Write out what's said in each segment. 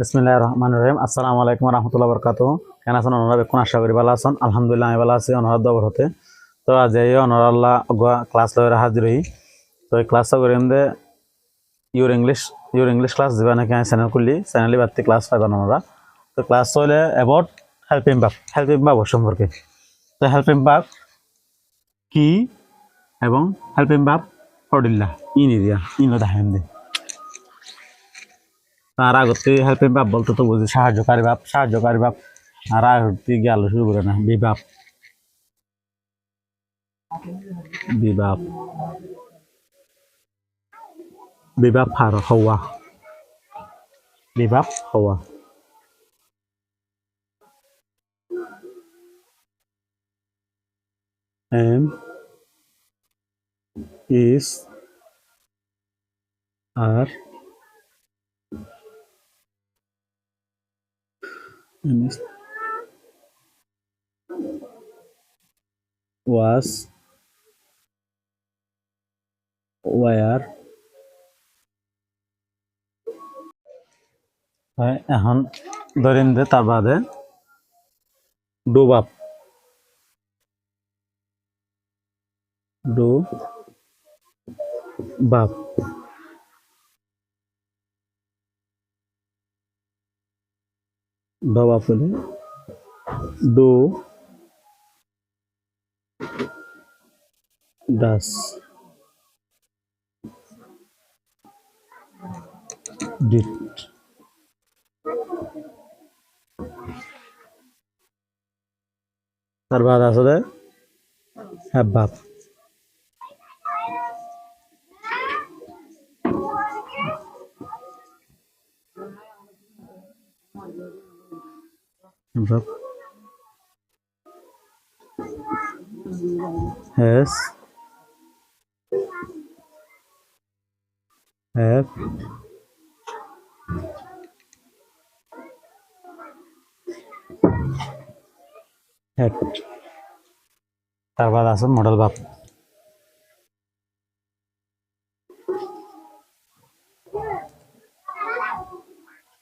বিসমিল্লাহ রহমান রহিম। আসসালামু আলাইকুম রহমতুল্লাহ বরকাত কেন আছেন ওনারা বেকুন আশা করি ভালো আছেন। আলহামদুলিল্লাহ, আমি ভালো আছি। ওনার দবর হতে। তো আজ এই ওনার আল্লাহ ক্লাস লয়ে হাজির হই। তো এই ক্লাসটা করি দে your English your English class দিবা নাকি আমি চ্যানেল খুললি চ্যানেলে বাড়তি ক্লাস পাইবেন ওনারা তো ক্লাস হইলে অ্যাবাউট হেল্পিং বাপ হেল্পিং বাপ সম্পর্কে। তো হেল্প ইম্পাক কি এবং হেল্পিং বাপ ফডিল্লা ইন এরিয়া ইনো দেখান দে তার আগতে হেল্পিং বাপ বলতে তো বুঝি সাহায্যকারী বাপ সাহায্যকারী বাপ। আর আগতে গেল শুরু করে না, বিবাপ। বিবাপ। বিবাপ হার হওয়া। বিবাপ হওয়া। M is R M is was where হয় এখন ধরেন দে তার বাদে ডুবাপ ডু বাপ ডবাপ হলে ডু ডাস ডিট তার বাদ আসলে হ্যাঁ বাপ verb has have had তারপর আছে মডেল ভাব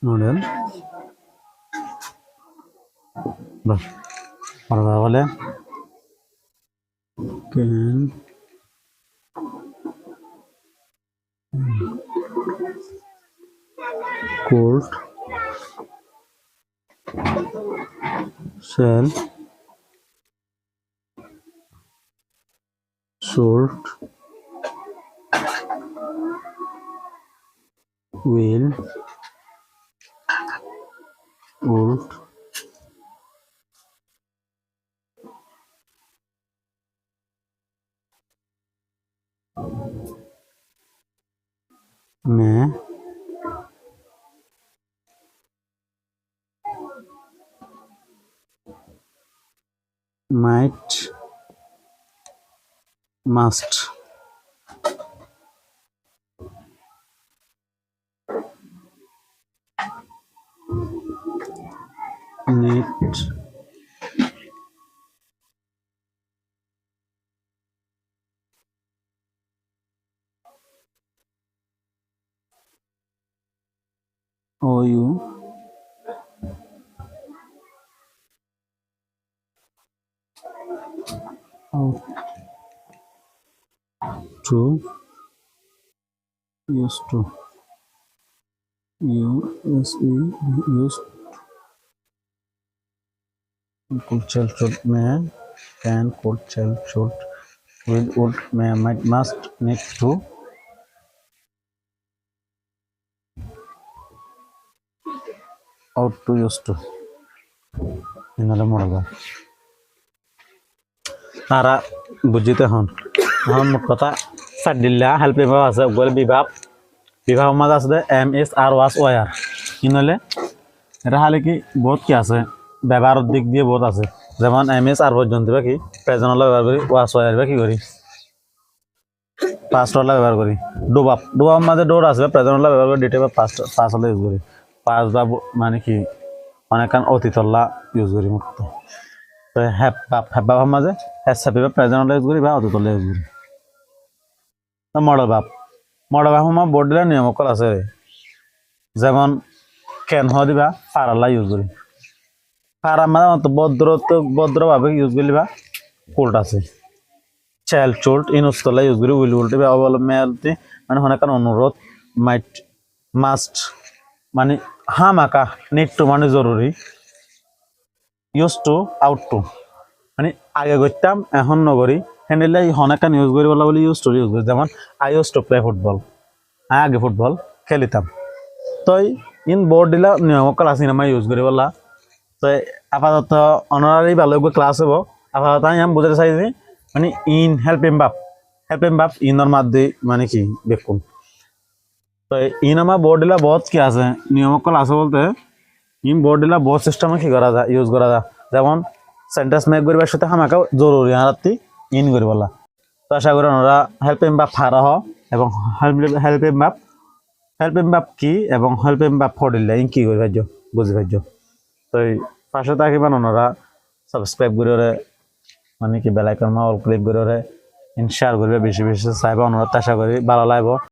মডেল বাহ মডেল ভাব বলে can could shall should will would may might must. Need O U to use to U S E used cultural should man can cultural should will would must needs to to used to ইনালে মরে যায় তারা বুঝিতে হন এখন মোট কথা চারদিল্লা help বিভাগ আছে ওগুলো বিভাগ বিভাগ মাঝে আছে এম এস আর ওয়াস ওয়ার কিনলে এটা খালি কি বহুত কি আছে ব্যবহারের দিক দিয়ে বহুত আছে যেমন এম এস আর পর্যন্ত বা কি প্রেজেন্টলে ব্যবহার করি ওয়াস ওয়ার বা কি করি পাঁচটলা ব্যবহার করি ডোবাপ ডোবাপ মাঝে ডোর আছে প্রেজেন্টলা ব্যবহার করি ডিটে বা পাঁচ পাঁচ হলে ইউজ করি পাঁচ বা মানে কি অনেকক্ষণ অতীতল্লা ইউজ করি মুক্ত তো হ্যাপ বাপ হ্যাপ বাপের মাঝে হ্যাপ সাপি বা প্রেজেন্টলা ইউজ করি বা অতীতল্লা ইউজ করি। তো মডেল বাপ মডেল বাপ আমার বোর্ড দিলে নিয়ম অকল আছে যেমন কেন হ দিবা ফারালা ইউজ করি। ফারা মানে ভদ্র, তো ভদ্রভাবে ইউজ করলিবা কোল্ড আছে। চাইল্ড চোল্ড ইনস্তলা ইউজ করি, উইল উল্টে অবলম্বনে মানে অনেক অনুরোধ মাইট মাস্ট মানে হামাকা নিড টু মানে জরুরি। ইউজ টু আউট টু মানে আগে করতাম এখন নগরি। হ্যান্ডেলে হনেকান ইউজ করি বলা বলে ইউজ টু ইউজ করি যেমন I use to play football আমি আগে ফুটবল খেলিতাম। তো ইন বোর্ড দিলা নিয়ম ক্লাস ইনামা ইউজ করি বলা তো আপাতত অনারারি ভালো ক্লাস হব। আপাতত আমি বুঝাতে চাইছি মানে ইন হেল্প এম বাপ হেল্প এম বাপ ইনর মাধ্যমে মানে কি দেখুন তো ইন আমার বোর্ড দিলা বহুত কি আছে নিয়ম ক্লাস বলতে, ইন বোর্ড দিলা বহুত সিস্টেমে কি করা যায় ইউজ করা যায়। যেমন সেন্টেন্স মেক করিবার সাথে আমাকে জরুরি হারাতি ইন করি বলা তো আশা করি ওনারা হেল্প এম বাপ ফারা হ, এবং হেল্প এম বাপ হেল্প এম বাপ কি, এবং হেল্প এম বাপ ফডিলে ইন কি করি ভাজ্য বুঝি ভাজ্য তো পাশে থাকিবেন ওনারা সাবস্ক্রাইব করে ওরে মানে কি বেলাইকন অল ক্লিক করে ওরে ইন শেয়ার করবে বেশি বেশি চাইবা অনুরোধ আশা করি ভালো লাগবে